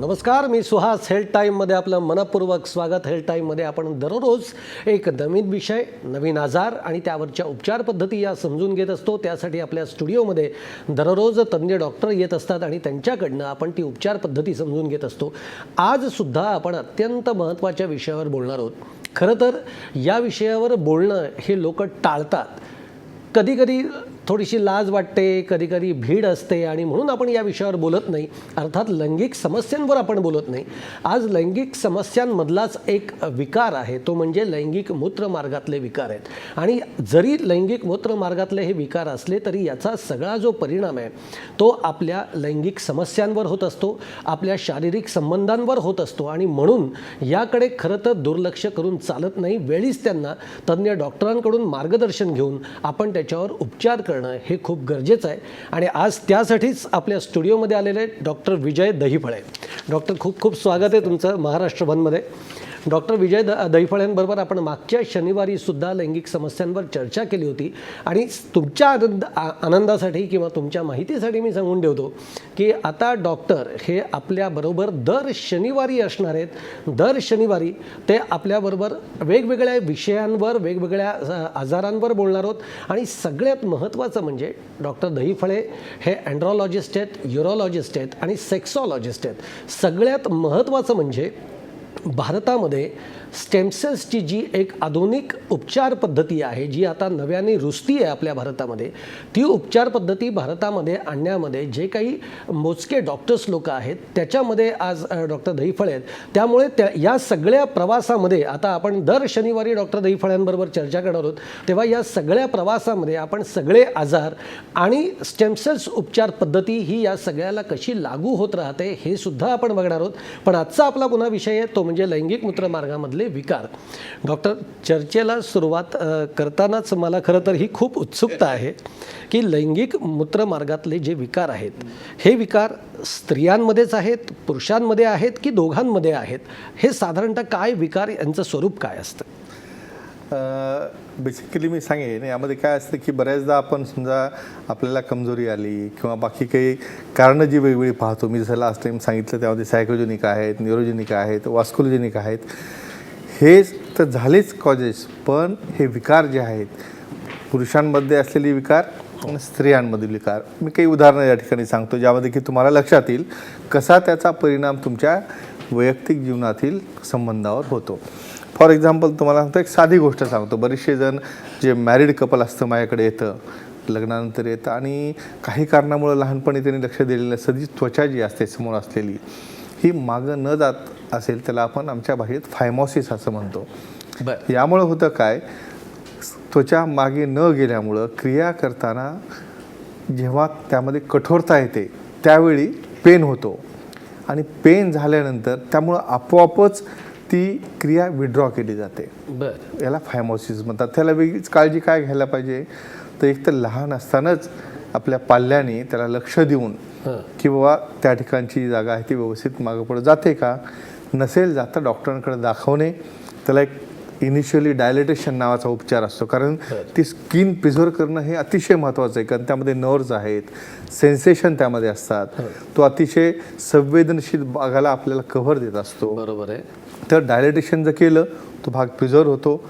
नमस्कार मी सुहास हेल्थ टाईममध्ये आपलं मनपूर्वक स्वागत. हेल्थ टाईममध्ये आपण दररोज एक नवीन विषय नवीन आजार आणि त्यावरच्या उपचार पद्धती या समजून घेत असतो. त्यासाठी आपल्या स्टुडिओमध्ये दररोज तज्ज्ञ डॉक्टर येत असतात आणि त्यांच्याकडनं आपण ती उपचार पद्धती समजून घेत असतो. आजसुद्धा आपण अत्यंत महत्त्वाच्या विषयावर बोलणार आहोत. खरं तर या विषयावर बोलणं हे लोक टाळतात. कधीकधी थोडीशी लाज वाटते कधी कधी भीड असते आणि म्हणून आपण या विषयावर बोलत नाही. अर्थात लैंगिक समस्यांवर आपण बोलत नाही. आज लैंगिक समस्यांमधलाच एक विकार आहे तो म्हणजे लैंगिक मूत्रमार्गातले विकार आहेत. आणि जरी लैंगिक मूत्रमार्गातले हे विकार असले तरी याचा सगळा जो परिणाम आहे तो आपल्या लैंगिक समस्यांवर होत असतो आपल्या शारीरिक संबंधांवर होत असतो आणि म्हणून याकडे खरं तर दुर्लक्ष करून चालत नाही. वेळीच त्यांना तज्ज्ञ डॉक्टरांकडून मार्गदर्शन घेऊन आपण त्याच्यावर उपचार करणं हे खूप गरजेचं आहे. आणि आज त्यासाठीच आपल्या स्टुडिओमध्ये आलेले डॉक्टर विजय दहीफळे. डॉक्टर खूप खूप स्वागत आहे तुमचं महाराष्ट्र भनमध्ये डॉक्टर विजय द दहीफळ्यांबरोबर आपण मागच्या शनिवारी सुद्धा लैंगिक समस्यांवर चर्चा केली होती. आणि तुमच्या आनंद आ- आनंदासाठी किंवा तुमच्या माहितीसाठी मी सांगून ठेवतो की आता डॉक्टर हे आपल्याबरोबर दर शनिवारी असणार आहेत. दर शनिवारी ते आपल्याबरोबर वेगवेगळ्या विषयांवर वेगवेगळ्या आजारांवर बोलणार आहोत आणि सगळ्यात महत्त्वाचं म्हणजे डॉक्टर दहीफळे हे अँड्रॉलॉजिस्ट आहेत युरोलॉजिस्ट आहेत आणि सेक्सॉलॉजिस्ट आहेत. सगळ्यात महत्त्वाचं म्हणजे भारतामध्ये स्टेमसेल्सची जी एक आधुनिक उपचार पद्धती आहे जी आता नव्याने रुजती आहे आपल्या भारतामध्ये ती उपचार पद्धती भारतामध्ये आणण्यामध्ये जे काही मोजके डॉक्टर्स लोक आहेत त्याच्यामध्ये आज डॉक्टर दहीफळे आहेत. त्यामुळे त्या या सगळ्या प्रवासामध्ये आता आपण दर शनिवारी डॉक्टर दहीफळ्यांबरोबर चर्चा करणार आहोत तेव्हा या सगळ्या प्रवासामध्ये आपण सगळे आजार आणि स्टेमसेल्स उपचार पद्धती ही या सगळ्याला कशी लागू होत राहते हे सुद्धा आपण बघणार आहोत. पण आजचा आपला पुन्हा विषय आहे तो म्हणजे लैंगिक मूत्रमार्गामधले विकार. डॉक्टर चर्चेला सुरुवात करतानाच मला खरं तर ही खूप उत्सुकता आहे की लैंगिक मूत्रमार्गातले जे विकार आहेत हे विकार स्त्रियांमध्येच आहेत पुरुषांमध्ये आहेत की दोघांमध्ये आहेत? हे साधारणतः काय विकार यांचं स्वरूप काय असतं? बेसिकली मी सांगेन यामध्ये काय असतं की बऱ्याचदा आपण समजा आपल्याला कमजोरी आली किंवा बाकी काही कारणं जी वेगवेगळी पाहतो. मी जसं लास्ट टाईम सांगितलं त्यामध्ये सायकोजेनिक आहेत न्यूरोजेनिक आहेत वास्कुलोजेनिक आहेत. हे तर झालेच कॉजेस पण हे विकार जे आहेत पुरुषांमध्ये असलेले विकार स्त्रियांमधील विकार. मी काही उदाहरणं या ठिकाणी सांगतो ज्यामध्ये की तुम्हाला लक्षात येईल कसा त्याचा परिणाम तुमच्या वैयक्तिक जीवनातील संबंधावर होतो. फॉर एक्झाम्पल तुम्हाला सांगतो एक साधी गोष्ट सांगतो. बरेचसे जण जे मॅरिड कपल असतं माझ्याकडे येतं लग्नानंतर येतं आणि काही कारणामुळं लहानपणी त्यांनी लक्ष दिलेलं सदी त्वचा जी असते समोर असलेली ही मागं न जात असेल त्याला आपण आमच्या भाषेत फायमॉसिस असं म्हणतो. बरं. यामुळं होतं काय? त्वचा मागे न गेल्यामुळं क्रिया करताना जेव्हा त्यामध्ये कठोरता येते त्यावेळी पेन होतो. आणि पेन झाल्यानंतर त्यामुळं आपोआपच ती क्रिया विड्रॉ केली जाते. बरं. याला फायमोसिस म्हणतात. त्याला वेगळीच काळजी काय घ्यायला पाहिजे? तर एक तर लहान असतानाच आपल्या पाल्याने त्याला लक्ष देऊन की बाबा त्या ठिकाणची जी जागा आहे ती व्यवस्थित मागं पुढं जाते का? नसेल जाता डॉक्टरांकडे दाखवणे त्याला एक इनिशियली डायलेटेशन नावाचा उपचार असतो. कारण ती स्किन प्रिझर्व करणं हे अतिशय महत्त्वाचं आहे. कारण त्यामध्ये नर्व्ज आहेत सेन्सेशन त्यामध्ये असतात. तो अतिशय संवेदनशील भागाला आपल्याला कव्हर देत असतो. बरोबर आहे. तर डायलेटेशन जर केलं तो भाग प्रिझर्व होतो.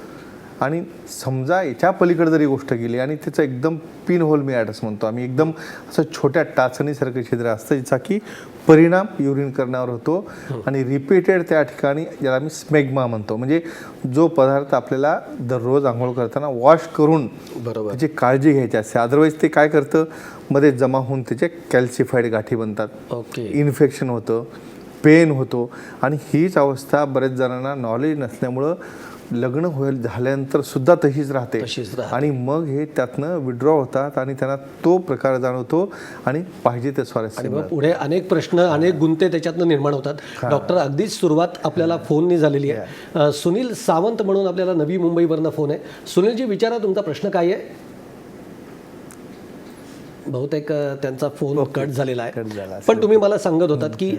आणि समजा याच्या पलीकडे जरी गोष्ट गेली आणि त्याचं एकदम पिन होल मिॲटस म्हणतो आम्ही एकदम असं छोट्या टाचणीसारखं छिद्र असतं ज्याचा की परिणाम युरिन करण्यावर होतो आणि रिपीटेड त्या ठिकाणी ज्याला आम्ही स्मेग्मा म्हणतो. म्हणजे जो पदार्थ आपल्याला दररोज आंघोळ करताना वॉश करून बरोबर. त्याची काळजी घ्यायची असते. अदरवाईज ते काय करतं? मध्ये जमा होऊन त्याचे कॅल्सिफाईड गाठी बनतात. ओके इन्फेक्शन होतं. पेन होतो. आणि हीच अवस्था बऱ्याच जणांना नॉलेज नसल्यामुळं लग्न होईल झाल्यानंतर सुद्धा तशीच राहते. आणि मग हे त्यातनं विड्रॉ होतात आणि त्यांना तो प्रकार जाणवतो आणि पाहिजे ते स्वारस्य पुढे अनेक प्रश्न अनेक गुंते त्याच्यातनं निर्माण होतात. डॉक्टर अगदीच सुरुवात आपल्याला फोननी झालेली आहे. सुनील सावंत म्हणून आपल्याला नवी मुंबईवरनं फोन आहे. सुनीलजी विचारा तुमचा प्रश्न काय आहे? बहुतेक त्यांचा फोन कट झालेला आहे. पण तुम्ही मला सांगत होतात की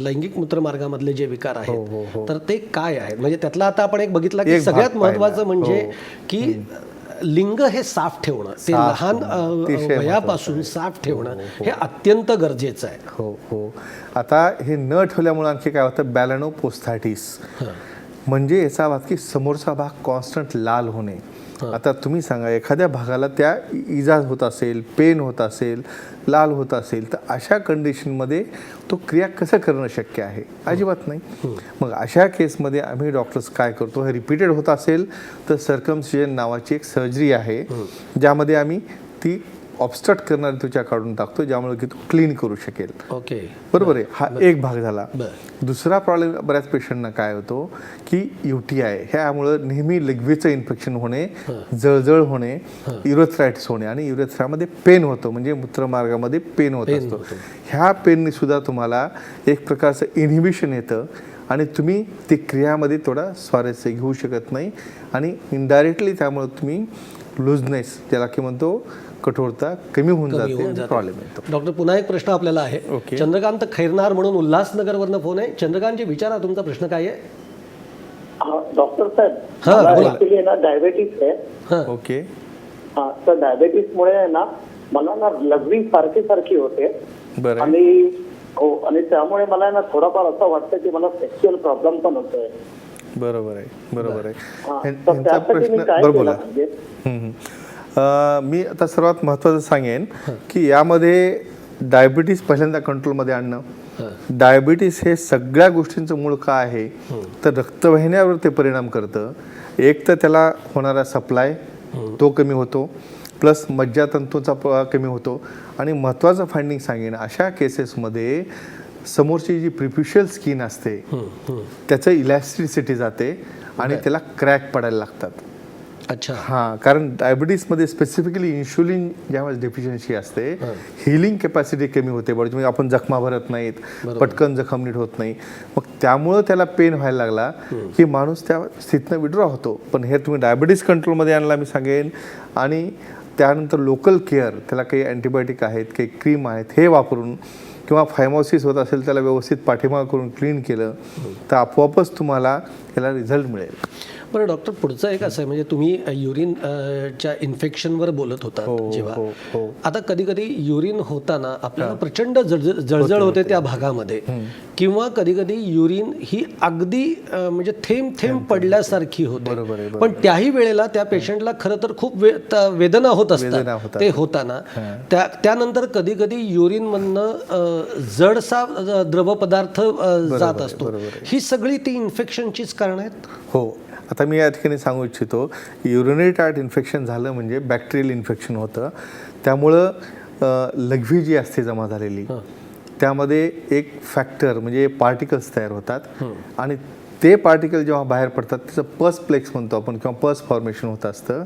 लैंगिक मूत्रमार्गामधले जे विकार हो, आहेत तर ते काय आहेत? म्हणजे त्यातला आता आपण एक बघितला की सगळ्यात. महत्वाचं म्हणजे हो. की लिंग हे साफ ठेवणं ते लहान वयापासून साफ ठेवणं हे अत्यंत गरजेचं आहे. हो हो. आता हे न ठेवल्यामुळे आणखी काय होतं? बॅलॅनो पोस्थायटिस म्हणजे याचा भाग की समोरचा भाग कॉन्स्टंट लाल होणे. आता तुम्ही सांगा एखाद्या भागाला त्या इजा होत असेल पेन होत असेल लाल होत असेल तर अशा कंडिशनमध्ये तो क्रिया कसं करणं शक्य आहे? अजिबात नाही. मग अशा केसमध्ये आम्ही डॉक्टर्स काय करतो? हे रिपीटेड होत असेल तर सर्कमसिजन नावाची एक सर्जरी आहे ज्यामध्ये आम्ही ती ऑबस्ट्रक्ट करणारी त्वचा काढून टाकतो ज्यामुळे की तो क्लीन करू शकेल. ओके. बरोबर आहे? हा एक भाग झाला. दुसरा प्रॉब्लेम बऱ्याच पेशंटना काय होतो की यू टी आय ह्यामुळं नेहमी लघवीचं इन्फेक्शन होणे जळजळ होणे युरोथ्रायटिस होणे आणि युरोथ्रामध्ये पेन होतं म्हणजे मूत्रमार्गामध्ये पेन होत असतो. ह्या पेनने सुद्धा तुम्हाला एक प्रकारचं इन्हिबिशन येतं आणि तुम्ही ती क्रियामध्ये थोडा स्वारस्य घेऊ शकत नाही आणि इनडायरेक्टली त्यामुळे तुम्ही लुजनेस ज्याला की म्हणतो कठोरता कमी होऊन जाते. प्रॉब्लेम येतो. डॉक्टर पुन्हा एक प्रश्न आपल्याला आहे. ओके. चंद्रकांत खैरनार म्हणून उल्हासनगरवरनं फोन आहे. चंद्रकांतजी विचारा तुमचा प्रश्न काय आहे? हा, डॉक्टर साहेब हा, ना डायबेटीस आहे. हां. ओके. हा, तर डायबेटीस मुळे आहे ना मला ना लघवी सारखी सारखी होते. आणि हो आणि त्यामुळे मला आहे ना थोडाफार असं वाटतं की मला सेक्शुअल प्रॉब्लेम पण होतोय. बरोबर आहे बरोबर आहे. हा, त्यासाठी प्रश्न मी काय बरं केलं बोला. पाहिजे हम्म, हम्म. अं, मी आता सर्वात महत्त्वाचं सांगेन की यामध्ये डायबिटीस पहिल्यांदा कंट्रोलमध्ये आणणं. डायबिटीस हे सगळ्या गोष्टींचं मूळ काय आहे? तर रक्तवाहिन्यावर ते परिणाम करतं. एक तर त्याला होणारा सप्लाय तो कमी होतो. प्लस मज्जातंतूचा कमी होतो. आणि महत्त्वाचं फायंडिंग सांगेन अशा केसेसमध्ये समोरची जी प्रिफ्युशियल स्किन असते त्याचं इलॅस्टिसिटी जाते आणि त्याला क्रॅक पडायला लागतात. अच्छा. हां कारण डायबिटीसमध्ये स्पेसिफिकली इन्शुलिन ज्यावेळेस डेफिशियन्सी असते हिलिंग कॅपॅसिटी कमी होते. म्हणजे आपण जखमा भरत नाहीत पटकन जखम नीट होत नाही. मग त्यामुळं त्याला पेन व्हायला लागला की माणूस त्या स्थितीनं विड्रॉ होतो. पण हे तुम्ही डायबिटीस कंट्रोलमध्ये आणला मी सांगेन. आणि त्यानंतर लोकल केअर त्याला काही अँटीबायोटिक आहेत काही क्रीम आहेत हे वापरून किंवा फायमॉसिस होत असेल त्याला व्यवस्थित पाठिंबा करून क्लीन केलं तर आपोआपच तुम्हाला त्याला रिझल्ट मिळेल. बरं डॉक्टर पुढचं एक असं आहे म्हणजे तुम्ही युरिन च्या इन्फेक्शनवर बोलत होता जेव्हा. हो, हो. आता कधी कधी युरिन होताना आपल्याला प्रचंड जळजळ होते त्या भागामध्ये. किंवा कधी कधी युरिन ही अगदी म्हणजे थेंब थेंब पडल्यासारखी होते. पण त्याही वेळेला त्या पेशंटला खरं तर खूप वेदना होत असतात. ते होताना. त्या त्यानंतर कधी कधी युरिन मधनं जडसा द्रवपदार्थ जात असतो. ही सगळी ती इन्फेक्शनचीच कारण आहेत? हो. आता मी या ठिकाणी सांगू इच्छितो युरिनरी ट्रॅक्ट इन्फेक्शन झालं म्हणजे बॅक्टेरियल इन्फेक्शन होतं. त्यामुळं लघवी जी असते जमा झालेली त्यामध्ये एक फॅक्टर म्हणजे पार्टिकल्स तयार होतात. आणि ते पार्टिकल जेव्हा बाहेर पडतात त्याचं पस प्लेक्स म्हणतो आपण किंवा पस फॉर्मेशन होत असतं.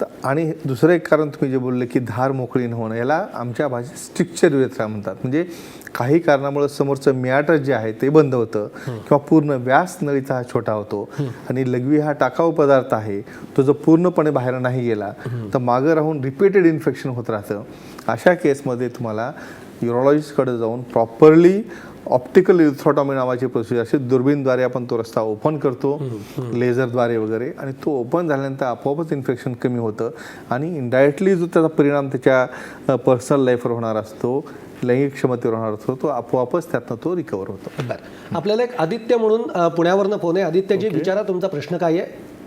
तर आणि दुसरं एक कारण तुम्ही जे बोलले की धार मोकळी न होणं याला आमच्या भाषेत स्ट्रिक्चर युरेथ्रा म्हणतात. म्हणजे काही कारणामुळे समोरचं मियाटर जे आहे ते बंद होतं. किंवा पूर्ण व्यास नळीचा हा छोटा होतो. आणि लघवी हा टाकाऊ पदार्थ आहे तो जर पूर्णपणे बाहेर नाही गेला तर मागं राहून रिपीटेड इन्फेक्शन होत राहतं. अशा केसमध्ये तुम्हाला युरोलॉजिस्टकडे जाऊन प्रॉपरली ऑप्टिकल युथ्रोटॉमी नावाची प्रोसिजर असते दुर्बीनद्वारे आपण तो रस्ता ओपन करतो लेझरद्वारे वगैरे. आणि तो ओपन झाल्यानंतर आपोआपच इन्फेक्शन कमी होतं. आणि इनडायरेक्टली जो त्याचा परिणाम त्याच्या पर्सनल लाईफवर होणार असतो लैंगिक क्षमतेवर होणार असतो तो आपोआपच त्यातनं तो रिकवर होतो. बरं. आपल्याला एक आदित्य म्हणून पुण्यावरनं फोन आहे. आदित्यजी विचारा तुमचा प्रश्न काय आहे?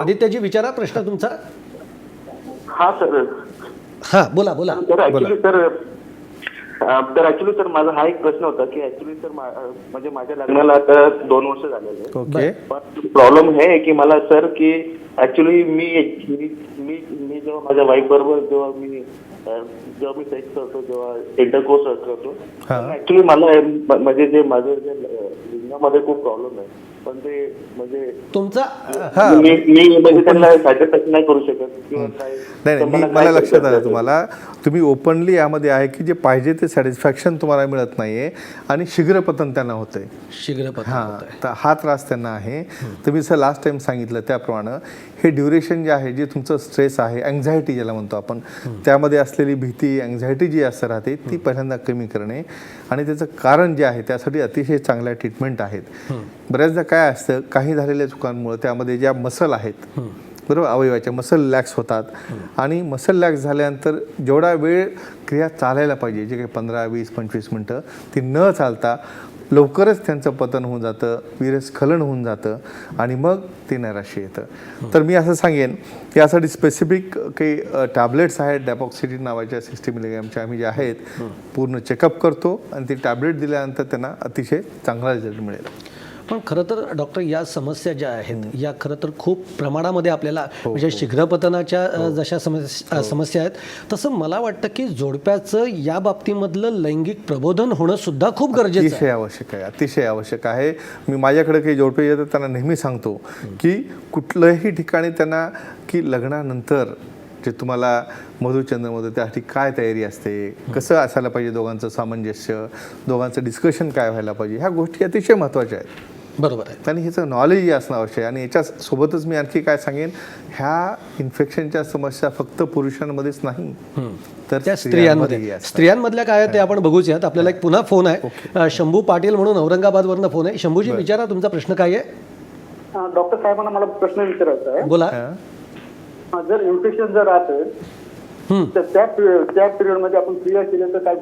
आदित्यजी विचारा प्रश्न तुमचा. हा सर. हा बोला बोला. सर तर ऍक्च्युली सर माझा हा एक प्रश्न होता की ऍक्च्युली सर म्हणजे माझ्या लग्नाला आता दोन वर्ष झालेले. ओके पण प्रॉब्लेम हे आहे की मला सर की ऍक्च्युली मी मी मी मी जेव्हा माझ्या वाईफ बरोबर जेव्हा मी जेव्हा मी सेक्स करतो जेव्हा इंटरकोर्स करतो हा. ऍक्च्युली मला म्हणजे जे माझं जे लिंगामध्ये खूप प्रॉब्लेम आहे पण ते म्हणजे तुमचा हा. मी मी म्हणजे त्यांना सॅटिस्फॅक्शन नाही करू शकत किंवा काय. नाही मी मला लक्षात आलं? तुम्हाला. तुम्ही ओपनली यामध्ये आहे की जे पाहिजे ते सॅटिस्फॅक्शन तुम्हाला मिळत नाहीये आणि शीघ्रपतन त्यांना होतंय. शीघ्र हां तर हा त्रास त्यांना आहे. तर मी सर लास्ट टाइम सांगितलं त्याप्रमाणे हे ड्युरेशन जे आहे जे तुमचं स्ट्रेस आहे अँझायटी ज्याला म्हणतो आपण त्यामध्ये असलेली भीती अँझायटी जी असं राहते ती पहिल्यांदा कमी करणे आणि त्याचं कारण जे आहे त्यासाठी अतिशय चांगल्या ट्रीटमेंट आहेत. बऱ्याचदा काय काय असतं काही झालेल्या चुकांमुळे त्यामध्ये ज्या मसल आहेत बरोबर? अवयवाच्या मसल लॅक्स होतात. आणि मसल लॅक्स झाल्यानंतर जेवढा वेळ क्रिया चालायला पाहिजे जे काही पंधरा वीस पंचवीस मिनटं ती न चालता लवकरच त्यांचं पतन होऊन जातं विरस्खलन होऊन जातं आणि मग ते नैराश्य येतं. तर मी असं सांगेन की यासाठी स्पेसिफिक काही टॅबलेट्स आहेत डॅपॉक्सिटी नावाच्या सिक्स्टी मिलीग्रॅमच्या आम्ही जे आहेत पूर्ण चेकअप करतो आणि ती टॅबलेट दिल्यानंतर त्यांना अतिशय चांगला रिझल्ट मिळेल. पण खरं तर डॉक्टर या समस्या ज्या आहेत या खरं तर खूप प्रमाणामध्ये आपल्याला म्हणजे शीघ्रपतनाच्या अ, जशा समस्या समस्या आहेत तसं मला वाटतं की जोडप्याचं या बाबतीमधलं लैंगिक प्रबोधन होणं सुद्धा खूप गरजेचं अतिशय आवश्यक आहे अतिशय आवश्यक आहे. मी माझ्याकडे काही जोडपे येतात त्यांना नेहमी सांगतो की कुठल्याही ठिकाणी त्यांना की लग्नानंतर जे तुम्हाला मधुचंद्रमध्ये त्यासाठी काय तयारी असते कसं असायला पाहिजे दोघांचं सामंजस्य दोघांचं डिस्कशन काय व्हायला पाहिजे ह्या गोष्टी अतिशय महत्त्वाच्या आहेत. बरोबर आहे. आणि ह्याचं नॉलेजही असणं आवश्यक आहे. आणि याच्या सोबतच मी आणखी काय सांगेन ह्या इन्फेक्शनच्या समस्या फक्त पुरुषांमध्येच नाही तर त्या स्त्रियांमध्ये. स्त्रियांमधल्या काय आहे ते आपण बघूच यात. आपल्याला एक पुन्हा फोन आहे. शंभू पाटील म्हणून औरंगाबादवरनं फोन आहे. शंभूजी विचारा तुमचा प्रश्न काय आहे? हा, डॉक्टर साहेबांना मला प्रश्न विचारायचा आहे. बोला. जर इन्फेक्शन जर राहतं हम्म. तर त्या पिरियड त्या पिरियडमध्ये आपण क्रिया केल्या तर काय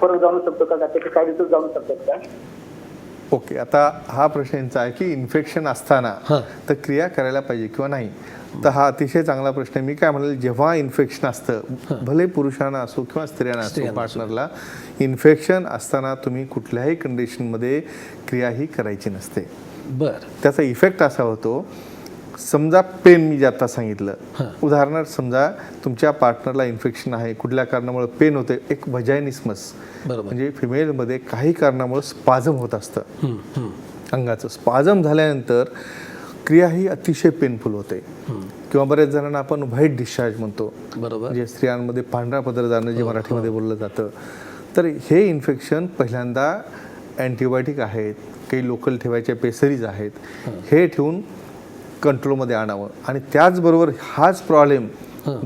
फरक जाणू शकतो का? त्याचे काय रिझल्ट जाणू शकतात का? ओके आता हा प्रश्न यांचा आहे की इन्फेक्शन असताना. तर क्रिया करायला पाहिजे किंवा नाही? तर हा अतिशय चांगला प्रश्न आहे. मी काय म्हणेल जेव्हा इन्फेक्शन असतं भले पुरुषांना असो किंवा स्त्रियांना असो पार्टनरला इन्फेक्शन असताना तुम्ही कुठल्याही कंडिशनमध्ये क्रिया ही करायची नसते. बर. त्याचा इफेक्ट असा होतो समजा पेन मी जे आता सांगितलं. उदाहरणार्थ समजा तुमच्या पार्टनरला इन्फेक्शन आहे कुठल्या कारणामुळे पेन होते एक वजायनिस्मस बरोबर. म्हणजे फिमेलमध्ये काही कारणामुळे स्पाझम होत असतं. अंगाचं स्पाझम झाल्यानंतर क्रिया ही अतिशय पेनफुल होते. किंवा बऱ्याच जणांना आपण व्हाईट डिस्चार्ज म्हणतो. बरोबर. म्हणजे स्त्रियांमध्ये पांढरा पदर जाणं जे मराठीमध्ये बोललं जातं. तर हे इन्फेक्शन पहिल्यांदा अँटीबायोटिक आहेत काही लोकल ठेवायच्या पेसरीज आहेत. हे ठेवून कंट्रोलमध्ये आणावं. आणि त्याचबरोबर हाच प्रॉब्लेम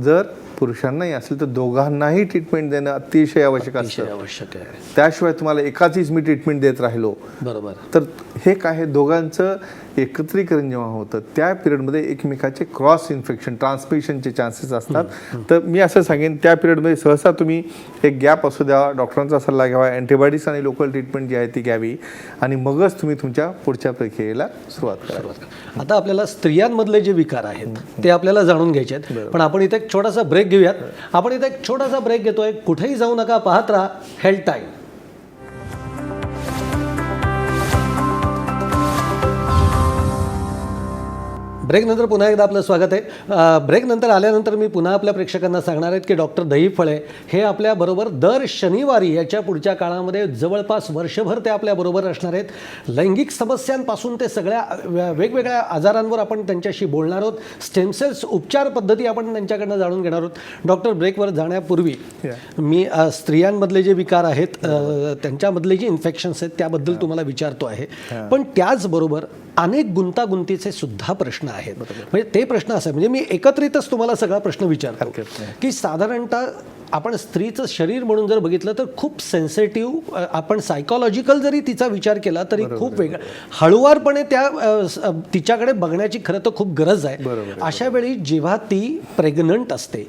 जर पुरुषांनाही असेल तर दोघांनाही ट्रीटमेंट देणं अतिशय आवश्यक अतिशय असतं. आवश्यक आहे. त्याशिवाय तुम्हाला एकाचीच मी ट्रीटमेंट देत राहिलो. बरोबर. तर हे काय दोघांचं एकत्रीकरण जेव्हा होतं त्या पिरियडमध्ये एकमेकाचे क्रॉस इन्फेक्शन ट्रान्समिशनचे चान्सेस असतात. तर मी असं सांगेन त्या पिरियडमध्ये सहसा तुम्ही एक गॅप असू द्यावा डॉक्टरांचा सल्ला घ्यावा अँटीबायोटिक्स आणि लोकल ट्रीटमेंट जी आहे ती घ्यावी आणि मगच तुम्ही तुमच्या पुढच्या प्रक्रियेला सुरुवात करा. आता आपल्याला स्त्रियांमधले जे विकार आहेत ते आपल्याला जाणून घ्यायचे आहेत. पण आपण इथे एक छोटासा ब्रेक घेऊयात. आपण इथे एक छोटासा ब्रेक घेतोय. कुठेही जाऊ नका पाहत राहा. हेल्थ टाईम ब्रेक नंतर पुन्हा एकदा आपलं स्वागत आहे. अ, ब्रेक नंतर आल्यानंतर मी पुन्हा आपल्या प्रेक्षकांना सांगणार आहेत की डॉक्टर दही फळे हे आपल्याबरोबर दर शनिवारी याच्या पुढच्या काळामध्ये जवळपास वर्षभर ते आपल्याबरोबर असणार आहेत. लैंगिक समस्यांपासून ते सगळ्या वेगवेगळ्या आजारांवर आपण त्यांच्याशी बोलणार आहोत. स्टेमसेल्स उपचार पद्धती आपण त्यांच्याकडनं जाणून घेणार आहोत. डॉक्टर ब्रेकवर जाण्यापूर्वी मी स्त्रियांमधले जे विकार आहेत त्यांच्यामधले जे इन्फेक्शन्स आहेत त्याबद्दल तुम्हाला विचारतो आहे. पण त्याचबरोबर अनेक गुंतागुंतीचे सुद्धा प्रश्न आहेत. म्हणजे ते प्रश्न असे म्हणजे मी एकत्रितच तुम्हाला सगळा प्रश्न विचारतो की साधारणतः आपण स्त्रीचं शरीर म्हणून जर बघितलं तर खूप सेन्सिटिव्ह आपण सायकोलॉजिकल जरी तिचा विचार केला तरी खूप वेगळा. हळुवारपणे त्या तिच्याकडे बघण्याची खरं तर खूप गरज आहे. अशा वेळी जेव्हा ती प्रेग्नंट असते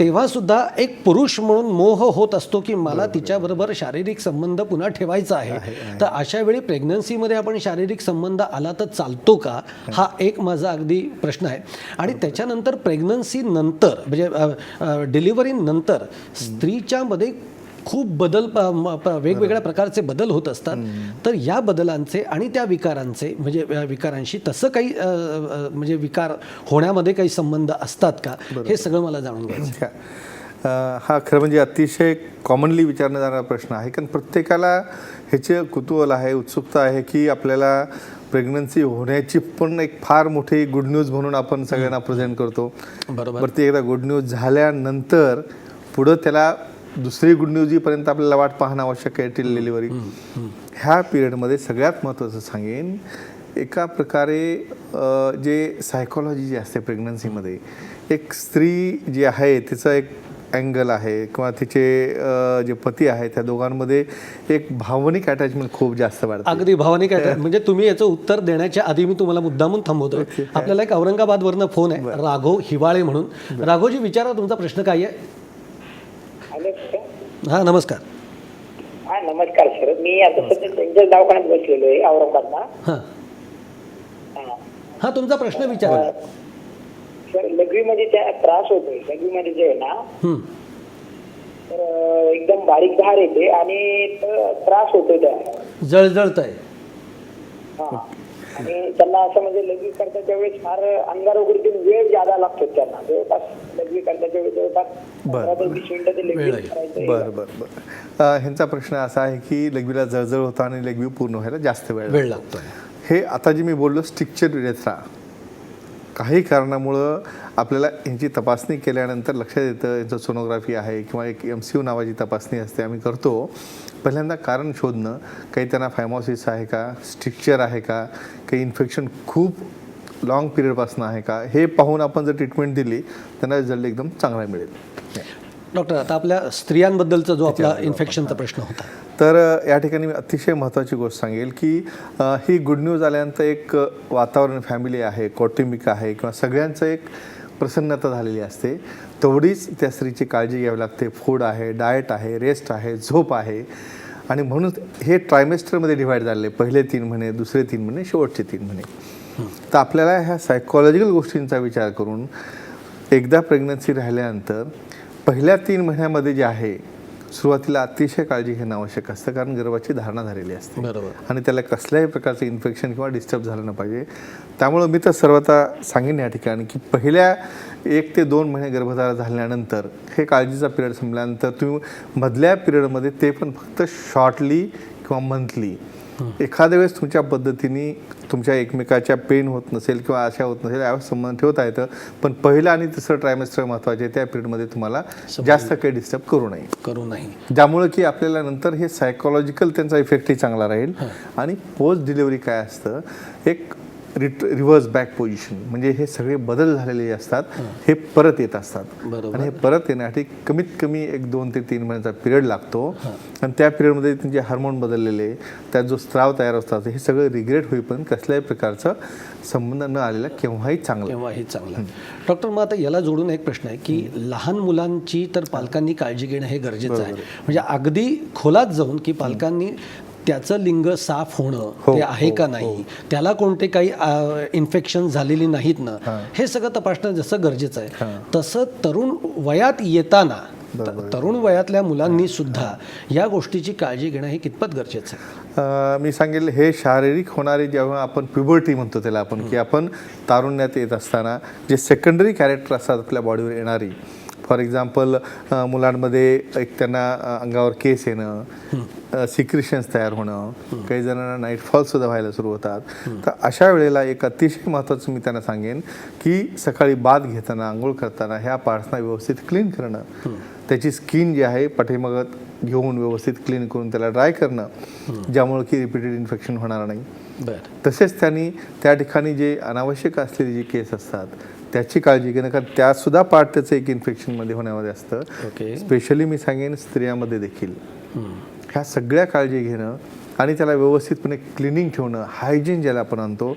तेव्हा सुद्धा एक पुरुष म्हणून मोह होत असतो की मला तिच्याबरोबर शारीरिक संबंध पुन्हा ठेवायचा आहे. तर अशा वेळी प्रेग्नन्सीमध्ये आपण शारीरिक संबंध आला तर चालतो का? हा एक माझा अगदी प्रश्न आहे. आणि त्याच्यानंतर प्रेग्नन्सी नंतर म्हणजे डिलिव्हरी नंतर स्त्रीच्या मध्ये खूप बदल वेगवेगळ्या प्रकारचे बदल होत असतात. तर या बदलांचे आणि त्या विकारांचे म्हणजे विकारांशी तसं काही म्हणजे विकार होण्यामध्ये काही संबंध असतात का? हे सगळं मला जाणून घ्यायचं हा खरं म्हणजे अतिशय कॉमनली विचारला जाणारा प्रश्न आहे. कारण प्रत्येकाला ह्याचे कुतूहल आहे उत्सुकता आहे की आपल्याला प्रेग्नन्सी होण्याची पण एक फार मोठी गुड न्यूज म्हणून आपण सगळ्यांना प्रेझेंट करतो. बरोबर. बरं ती एकदा गुड न्यूज झाल्यानंतर पुढं त्याला दुसरी गुड न्यूज येईपर्यंत आपल्याला वाट पाहणं आवश्यक आहे टिल डिलिव्हरी ह्या पिरियडमध्ये सगळ्यात महत्त्वाचं सांगेन एका प्रकारे जे सायकोलॉजी जी असते प्रेग्नन्सीमध्ये एक स्त्री जी आहे तिचं एक अँगल आहे किंवा तिचे जे पती आहेत त्या दोघांमध्ये एक भावनिक अटॅचमेंट खूप जास्त वाढते. अगदी भावनिक आहे म्हणजे तुम्ही याचं उत्तर देण्याच्या आधी मी तुम्हाला मुद्दामून थांबवतोय. आपल्याला एक औरंगाबादवरनं फोन आहे. राघव हिवाळे म्हणून. राघवजी विचारा तुमचा प्रश्न काय आहे? हा नमस्कार. हा नमस्कार सर मी आता सध्या दवाखान्यात बसलेलो आहे औरंगाबादला. हां. हा. हा तुमचा प्रश्न विचारा. सर लघवीमध्ये त्या त्रास होतोय. लघवीमध्ये जे आहे ना हं. तर एकदम बारीक धार येते आणि त- त्रास होतोय त्या. जळजळत आहे. हा. आणि त्यांना असं म्हणजे लघवी करताच्या वेळेस फार अंगार वगैरे वेळ ज्यादा लागतो त्यांना. जवळपास लघवी करताच्या वेळेस जवळपास बरं बरं. ह्यांचा प्रश्न असा आहे की लघवीला जळजळ होता आणि लघवी पूर्ण व्हायला जास्त वेळ वेळ लागतो. लागतोय. हे आता जे मी बोललो स्टिक्चर युरेथ्रा काही कारणामुळं आपल्याला यांची तपासणी केल्यानंतर लक्षात येतं यांचं सोनोग्राफी आहे किंवा एक एम सी यू नावाची तपासणी असते आम्ही करतो. पहिल्यांदा कारण शोधणं काही त्यांना फायमॉसिस आहे का स्टिक्चर आहे का काही इन्फेक्शन खूप लाँग पिरियडपासून आहे का हे पाहून आपण जर ट्रीटमेंट दिली त्यांना रिझल्ट एकदम चांगला मिळेल. डॉक्टर आता आपल्या स्त्रियांबद्दलचा जो आपला इन्फेक्शनचा प्रश्न होता. तर या ठिकाणी मी अतिशय महत्त्वाची गोष्ट सांगेल की ही गुड न्यूज आल्यानंतर एक वातावरण फॅमिली आहे कौटुंबिक आहे किंवा सगळ्यांचं एक प्रसन्नता झालेली असते. तेवढीच त्या स्त्रीची काळजी घ्यावी लागते. फूड आहे डाएट आहे रेस्ट आहे झोप आहे. आणि म्हणून हे ट्रायमेस्टरमध्ये डिवाईड झाले पहिले तीन महिने दुसरे तीन महिने शेवटचे तीन महिने. तर आपल्याला ह्या सायकोलॉजिकल गोष्टींचा विचार करून एकदा प्रेग्नन्सी राहिल्यानंतर पहिल्या तीन महिन्यामध्ये जे आहे सुरुवातीला अतिशय काळजी घेणं आवश्यक असतं कारण गर्भाची धारणा झालेली असते. बरोबर. आणि त्याला कसल्याही प्रकारचं इन्फेक्शन किंवा डिस्टर्ब झालं नाही पाहिजे. त्यामुळं मी तर सर्वता सांगेन या ठिकाणी की पहिल्या एक ते दोन महिने गर्भधारा झाल्यानंतर हे काळजीचा पिरियड संपल्यानंतर तुम्ही मधल्या पिरियडमध्ये ते पण फक्त शॉर्टली किंवा मंथली एखाद्या वेळेस तुमच्या पद्धतीने तुमच्या एकमेकाच्या पेन होत नसेल किंवा अशा होत नसेल यावर संबंध ठेवता येतं. पण पहिलं आणि तिसरं ट्रायमेस्टर महत्त्वाचे त्या पिरियडमध्ये तुम्हाला जास्त काही डिस्टर्ब करू नये. करू नाही. ज्यामुळे की आपल्याला नंतर हे सायकोलॉजिकल त्यांचा इफेक्टही चांगला राहील. आणि पोस्ट डिलिव्हरी काय असतं एक रिट रिव्हर्स बॅक पोझिशन. म्हणजे हे सगळे बदल झालेले असतात हे. परत येत असतात. आणि हे परत येण्यासाठी कमीत कमी एक दोन ते तीन महिन्याचा पिरियड लागतो. आणि त्या पिरियडमध्ये त्यांचे हार्मोन बदललेले त्यात जो स्त्राव तयार असतात हे सगळं रिग्रेट होईपर्यंत कसल्याही प्रकारचा संबंध न आलेला केव्हाही चांगलं. तेव्हा हे. चांगलं. डॉक्टर मग आता याला जोडून एक प्रश्न आहे की लहान मुलांची तर पालकांनी काळजी घेणं हे गरजेचं आहे. म्हणजे अगदी खोलात जाऊन की पालकांनी त्याचं लिंग साफ होणं ते आहे का नाही? त्याला कोणते काही इन्फेक्शन झालेली नाहीत ना? हे. सगळं तपासणं जसं गरजेचं आहे. तसं तरुण वयात येताना तरुण वयातल्या मुलांनी सुद्धा या गोष्टीची काळजी घेणं हे कितपत गरजेचं आहे? मी सांगेल हे शारीरिक होणारे जेव्हा आपण प्युबर्टी म्हणतो त्याला आपण की आपण तारुण्यात येत असताना जे सेकंडरी कॅरेक्टर असतात आपल्या बॉडीवर येणारी फॉर एक्झाम्पल मुलांमध्ये एक त्यांना अंगावर केस येणं सिक्रिशन्स तयार होणं काही जणांना नाईटफॉल सुद्धा व्हायला सुरू होतात. तर अशा वेळेला एक अतिशय महत्त्वाचं मी त्यांना सांगेन की सकाळी बाद घेताना आंघोळ करताना ह्या पार्ट्सना व्यवस्थित क्लीन करणं. त्याची स्किन जी आहे पाठीमागत घेऊन व्यवस्थित क्लीन करून त्याला ड्राय करणं ज्यामुळे की रिपीटेड इन्फेक्शन होणार नाही. बरं. तसेच त्यांनी त्या ठिकाणी जे अनावश्यक असलेले जे केस असतात त्याची काळजी घेणं कारण त्यासुद्धा पार्ट त्याचं एक इन्फेक्शनमध्ये होण्यामध्ये असतं. स्पेशली मी सांगेन स्त्रियांमध्ये देखील. ह्या सगळ्या काळजी घेणं आणि त्याला व्यवस्थितपणे क्लिनिंग ठेवणं हायजीन ज्याला आपण आणतो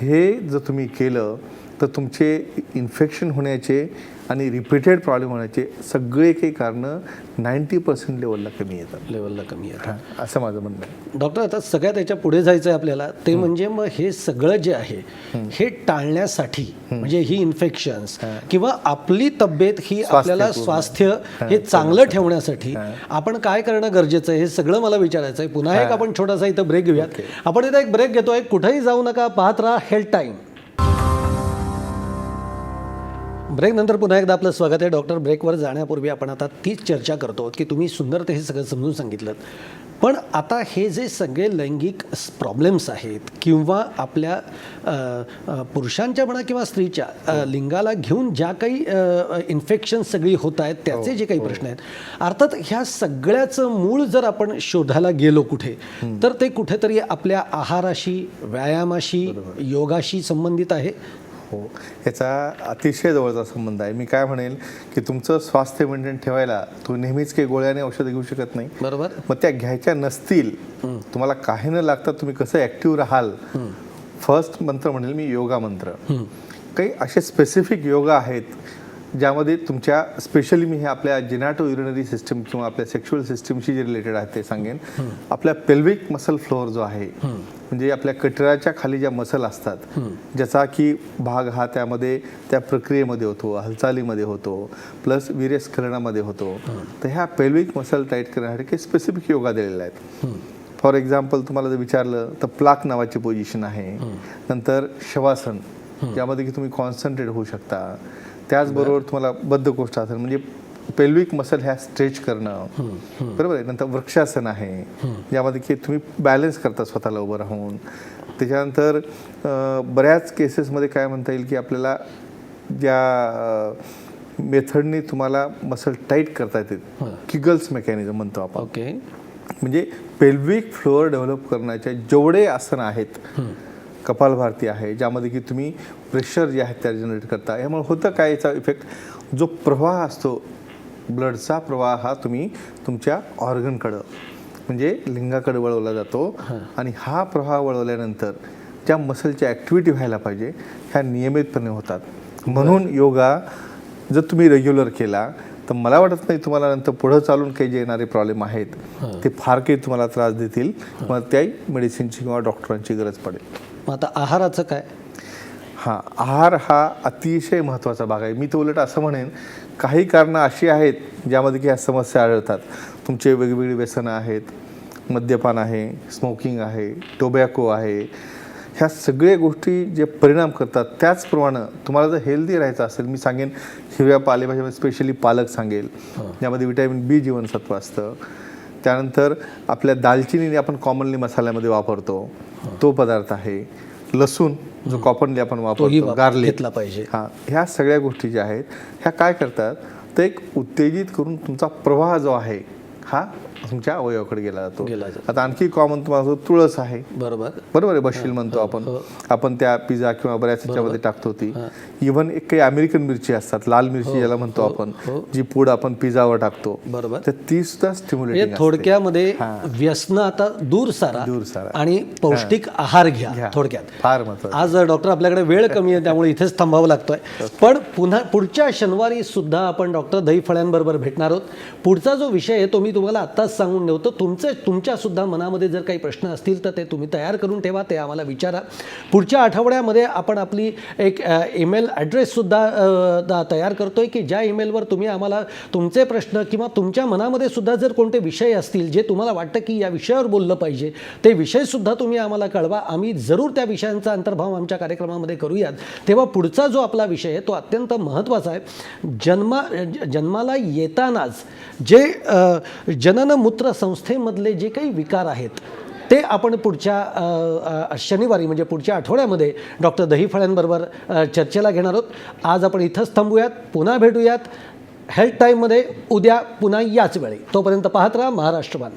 हे जर तुम्ही केलं तर तुमचे इन्फेक्शन होण्याचे आणि रिपीटेड प्रॉब्लेम होण्याचे सगळे काही कारणं नाईंटी पर्सेंट लेवलला कमी येतात. लेवलला कमी हां, असं माझं म्हणणं आहे. डॉक्टर आता सगळ्यात याच्यापुढे जायचं आहे आपल्याला ते म्हणजे मग हे सगळं जे आहे हे. टाळण्यासाठी म्हणजे ही इन्फेक्शन्स किंवा आपली तब्येत ही आपल्याला स्वास्थ्य हे चांगलं ठेवण्यासाठी आपण काय करणं गरजेचं आहे हे सगळं मला विचारायचं आहे. पुन्हा एक आपण छोटासा इथं ब्रेक घेऊयात. आपण इथं एक ब्रेक घेतोय कुठेही जाऊ नका पाहत राहा हेल्थ टाईम ब्रेक नंतर पुन्हा एकदा आपलं स्वागत आहे. डॉक्टर ब्रेकवर जाण्यापूर्वी आपण आता तीच चर्चा करतो की तुम्ही सुंदर ते हे सगळं समजून सांगितलं. पण आता हे जे सगळे लैंगिक प्रॉब्लेम्स आहेत किंवा आपल्या पुरुषांच्या म्हणा किंवा स्त्रीच्या अ, लिंगाला घेऊन ज्या काही इन्फेक्शन सगळी होत आहेत त्याचे जे काही प्रश्न आहेत अर्थात ह्या सगळ्याचं मूळ जर आपण शोधायला गेलो कुठे तर ते कुठेतरी आपल्या आहाराशी व्यायामाशी योगाशी संबंधित आहे. हो. याचा अतिशय जवळचा संबंध आहे. मी काय म्हणेल की तुमचं स्वास्थ्य मेंटेन ठेवायला तुम्ही नेहमीच काही गोळ्याने औषधं घेऊ शकत नाही. बरोबर. मग त्या घ्यायच्या नसतील तुम्हाला काही न लागता तुम्ही कसं ॲक्टिव्ह राहाल? फर्स्ट मंत्र म्हणेल मी योगा मंत्र. काही असे स्पेसिफिक योगा आहेत ज्यामध्ये तुमच्या स्पेशली मी हे आपल्या जिनाटो युरिनरी सिस्टम किंवा आपल्या सेक्शुअल सिस्टमशी जे रिलेटेड आहे ते सांगेन. आपल्या पेल्विक मसल फ्लोअर जो आहे म्हणजे आपल्या कटराच्या खाली ज्या मसल असतात ज्याचा की भाग हा त्यामध्ये त्या प्रक्रियेमध्ये होतो हालचालीमध्ये होतो प्लस वीर्यस्खलनामध्ये होतो. तर ह्या पेल्विक मसल टाईट करण्यासाठी काही स्पेसिफिक योगा दिलेल्या आहेत. फॉर एक्झाम्पल तुम्हाला जर विचारलं तर प्लाक नावाची पोझिशन आहे. नंतर शवासन ज्यामध्ये की तुम्ही कॉन्सन्ट्रेट होऊ शकता. त्याचबरोबर तुम्हाला बद्धकोष्ठासन म्हणजे पेल्विक मसल ह्या स्ट्रेच करणं. बरोबर आहे? नंतर वृक्षासन आहे. ज्यामध्ये की तुम्ही बॅलन्स करता स्वतःला उभं राहून. त्याच्यानंतर बऱ्याच केसेसमध्ये काय म्हणता येईल की आपल्याला ज्या मेथडनी तुम्हाला मसल टाईट करता येते. किगल्स मेकॅनिझम म्हणतो आपण. ओके. म्हणजे पेल्विक फ्लोअर डेव्हलप करण्याच्या जेवढे आसन आहेत कपालभारती आहे ज्यामध्ये की तुम्ही प्रेशर जे आहेत त्या जनरेट करता. यामुळे होतं काय याचा इफेक्ट जो प्रवाह असतो ब्लडचा प्रवाह हा तुम्ही तुमच्या ऑर्गनकडं म्हणजे लिंगाकडे वळवला जातो. आणि हा प्रवाह वळवल्यानंतर ज्या मसलची ॲक्टिव्हिटी व्हायला पाहिजे ह्या नियमितपणे होतात. म्हणून योगा जर तुम्ही रेग्युलर केला तर मला वाटत नाही तुम्हाला नंतर पुढं चालून काही जे येणारे प्रॉब्लेम आहेत ते फार काही तुम्हाला त्रास देतील. मग त्याही मेडिसिनची किंवा डॉक्टरांची गरज पडेल. मग आता आहाराचं काय? हां आहार हा अतिशय महत्त्वाचा भाग आहे. मी तर उलट असं म्हणेन काही कारणं अशी आहेत ज्यामध्ये की ह्या समस्या आढळतात. तुमचे वेगवेगळी व्यसनं आहेत मद्यपान आहे स्मोकिंग आहे टोबॅको आहे. ह्या सगळ्या गोष्टी जे परिणाम करतात त्याचप्रमाणे तुम्हाला जर हेल्दी राहायचं असेल मी सांगेन हिरव्या पालेभाज्यामध्ये स्पेशली पालक सांगेल ज्यामध्ये विटॅमिन बी जीवनसत्व असतं. त्यानंतर आपल्या दालचिनी आपण कॉमनली मसाल्यामध्ये वापरतो. तो पदार्थ आहे. लसूण जो कॉमनली आपण वापरतो वाप- गार्लिक घेतला पाहिजे. हां ह्या सगळ्या गोष्टी ज्या आहेत ह्या काय करतात? तर एक उत्तेजित करून तुमचा प्रवाह जो आहे हा तुमच्या अवयवाकडे गेला जातो. आता आणखी कॉमन तुम्हाला तुळस आहे. बरोबर. बरोबर आहे बशील म्हणतो आपण. आपण त्या पिझ्या किंवा बऱ्याच ह्याच्यामध्ये टाकतो ती. इव्हन एक काही अमेरिकन मिरची असतात लाल मिरची ज्याला म्हणतो आपण जी पूड आपण पिझ्झावर टाकतो. बरोबर. तर ती सुद्धा म्हणजे स्टिम्युलेटिंग थोडक्यामध्ये व्यसन आता दूर सारा दूर सारा. आणि पौष्टिक आहार घ्या. थोडक्यात. फार महत्वाचं. आज डॉक्टर आपल्याकडे वेळ कमी आहे त्यामुळे इथेच थांबावं लागतोय. पण पुन्हा पुढच्या शनिवारी सुद्धा आपण डॉक्टर दही फळ्यांबरोबर भेटणार आहोत. पुढचा जो विषय आहे तो मी तुम्हाला आत्ताच सांगून ठेवतो तुमचे तुमच्यासुद्धा मनामध्ये जर काही प्रश्न असतील तर ते तुम्ही तयार करून ठेवा ते आम्हाला विचारा. पुढच्या आठवड्यामध्ये आपण आपली एक ईमेल ॲड्रेससुद्धा तयार करतोय की ज्या ईमेलवर तुम्ही आम्हाला तुमचे प्रश्न किंवा तुमच्या मनामध्ये सुद्धा जर कोणते विषय असतील जे तुम्हाला वाटतं की या विषयावर बोललं पाहिजे ते विषयसुद्धा तुम्ही आम्हाला कळवा. आम्ही जरूर त्या विषयांचा अंतर्भाव आमच्या कार्यक्रमामध्ये करूयात. तेव्हा पुढचा जो आपला विषय आहे तो अत्यंत महत्त्वाचा आहे. जन्मा जन्माला येतानाच जे जनन मूत्रसंस्थेमधले जे काही विकार आहेत ते आपण पुढच्या शनिवारी म्हणजे पुढच्या आठवड्यामध्ये डॉक्टर दही फळ्यांबरोबर चर्चेला घेणार आहोत. आज आपण इथंच थांबूयात पुन्हा भेटूयात. हेल्थ टाईममध्ये उद्या पुन्हा याच वेळी. तोपर्यंत पाहत राहा महाराष्ट्रवान.